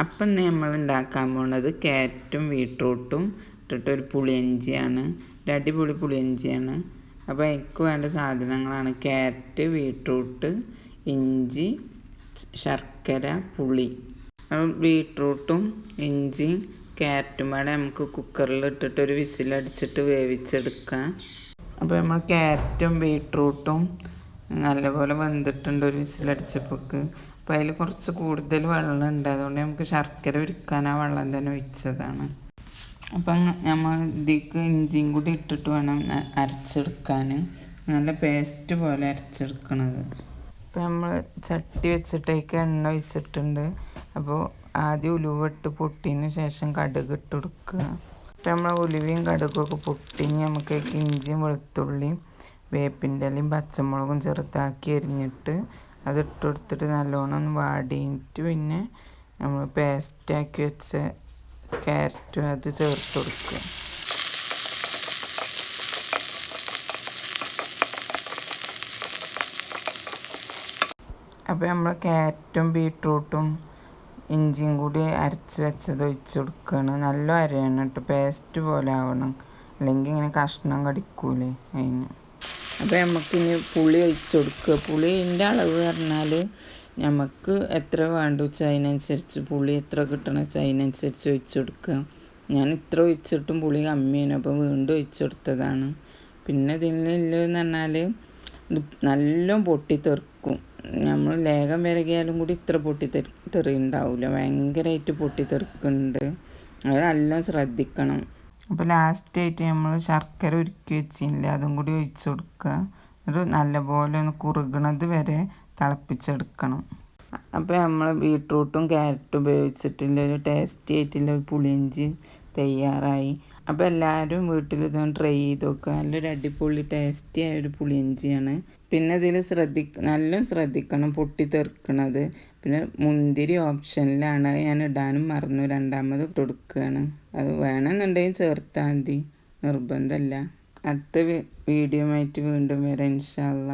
അപ്പം നമ്മൾ ഉണ്ടാക്കാൻ പോണത് ക്യാരറ്റും ബീട്രൂട്ടും ഇട്ടിട്ട് ഒരു പുളിയഞ്ചിയാണ്. ഒരു അടിപൊളി പുളിയഞ്ചിയാണ്. അപ്പോൾ എനിക്ക് വേണ്ട സാധനങ്ങളാണ് ക്യാരറ്റ് ബീട്രൂട്ട് ഇഞ്ചി ശർക്കര പുളി. ബീട്രൂട്ടും ഇഞ്ചി ക്യാരറ്റും വേണം നമുക്ക് കുക്കറിൽ ഇട്ടിട്ട് ഒരു വിസിലടിച്ചിട്ട് വേവിച്ചെടുക്കാം. അപ്പോൾ നമ്മൾ ക്യാരറ്റും ബീട്രൂട്ടും നല്ലപോലെ വെന്തിട്ടുണ്ട് ഒരു വിസിലടിച്ചപ്പോൾക്ക് അപ്പോൾ അതിൽ കുറച്ച് കൂടുതൽ വെള്ളം ഉണ്ട് അതുകൊണ്ട് നമുക്ക് ശർക്കര ഉരുക്കാൻ ആ വെള്ളം തന്നെ ഒഴിച്ചതാണ്. അപ്പം നമ്മൾ ഇതിക്ക് ഇഞ്ചിയും കൂടി ഇട്ടിട്ട് വേണം അരച്ചെടുക്കാൻ നല്ല പേസ്റ്റ് പോലെ അരച്ചെടുക്കണത്. ഇപ്പം നമ്മൾ ചട്ടി വെച്ചിട്ടേക്ക് എണ്ണ ഒഴിച്ചിട്ടുണ്ട്. അപ്പോൾ ആദ്യം ഉലുവിട്ട് പൊട്ടിയതിന് ശേഷം കടുക് ഇട്ട് കൊടുക്കുക. ഇപ്പം നമ്മൾ ഉലുവയും കടുകൊക്കെ പൊട്ടിഞ്ഞ് നമുക്ക് ഇഞ്ചിയും വെളുത്തുള്ളിയും വേപ്പിന്റെ ഇലയും പച്ചമുളകും ചെറുതാക്കി എരിഞ്ഞിട്ട് അത് ഇട്ട് കൊടുത്തിട്ട് നല്ലോണം ഒന്ന് വാടിയിട്ട് പിന്നെ നമ്മൾ പേസ്റ്റാക്കി വെച്ച ക്യാരറ്റും അത് ചേർത്ത് കൊടുക്കുക അപ്പോൾ നമ്മൾ ക്യാരറ്റും ബീട്രൂട്ടും ഇഞ്ചിയും കൂടി അരച്ച് വെച്ചത് ഒഴിച്ച് കൊടുക്കുകയാണ് നല്ല അരയാണ് കേട്ടോ പേസ്റ്റ് പോലെ ആവണം. അല്ലെങ്കിൽ ഇങ്ങനെ കഷ്ണം കടിക്കൂലേ അതിന് അപ്പോൾ നമുക്കിനി പുളി ഒഴിച്ച് കൊടുക്കുക. പുളിന്റെ അളവ് പറഞ്ഞാൽ നമുക്ക് എത്ര വേണ്ട വെച്ചാൽ അതിനനുസരിച്ച് പുളി എത്ര കിട്ടണം വെച്ചാൽ അതിനനുസരിച്ച് ഒഴിച്ച് കൊടുക്കുക. ഞാൻ ഇത്ര ഒഴിച്ചിട്ടും പുളി കമ്മിയാണ് അപ്പോൾ വീണ്ടും ഒഴിച്ച് കൊടുത്തതാണ്. പിന്നെ ഇതിലെന്ന് പറഞ്ഞാൽ ഇത് നല്ല പൊട്ടി തെറുക്കും നമ്മൾ ലേഖം വരകിയാലും കൂടി ഇത്ര പൊട്ടി തെറി തെറി ഭയങ്കരമായിട്ട് പൊട്ടി തെറിക്കുന്നുണ്ട് അത് നല്ല ശ്രദ്ധിക്കണം. അപ്പോൾ ലാസ്റ്റ് ലാസ്റ്റായിട്ട് നമ്മൾ ശർക്കര ഉരുക്കി വെച്ചില്ല അതും കൂടി ഒഴിച്ചു കൊടുക്കുക ഒരു നല്ലപോലെ ഒന്ന് കുറുകണത് വരെ തിളപ്പിച്ചെടുക്കണം. അപ്പോൾ നമ്മൾ ബീട്രൂട്ടും ക്യാരറ്റും ഉപയോഗിച്ചിട്ടുള്ള ഒരു ടേസ്റ്റി ആയിട്ടുള്ള ഒരു പുളിയിഞ്ചി തയ്യാറായി. അപ്പോൾ എല്ലാവരും വീട്ടിൽ ഇതൊന്ന് ട്രൈ ചെയ്ത് നോക്കുക നല്ലൊരു അടിപൊളി ടേസ്റ്റി ആയ ഒരു പുളിയിഞ്ചിയാണ് പിന്നെ ഇതിൽ ശ്രദ്ധി നല്ല ശ്രദ്ധിക്കണം പൊട്ടി തെറുക്കണത്. പിന്നെ മുന്തിരി ഓപ്ഷനിലാണ് ഞാൻ ഇടാനും മറന്നു. രണ്ടാമത് കൊടുക്കുകയാണ് അത് വേണമെന്നുണ്ടെങ്കിൽ ചേർത്താൽ മതി. നിർബന്ധമല്ല അടുത്ത വീഡിയോ ആയിട്ട് വീണ്ടും വരാം ഇൻഷാല്ല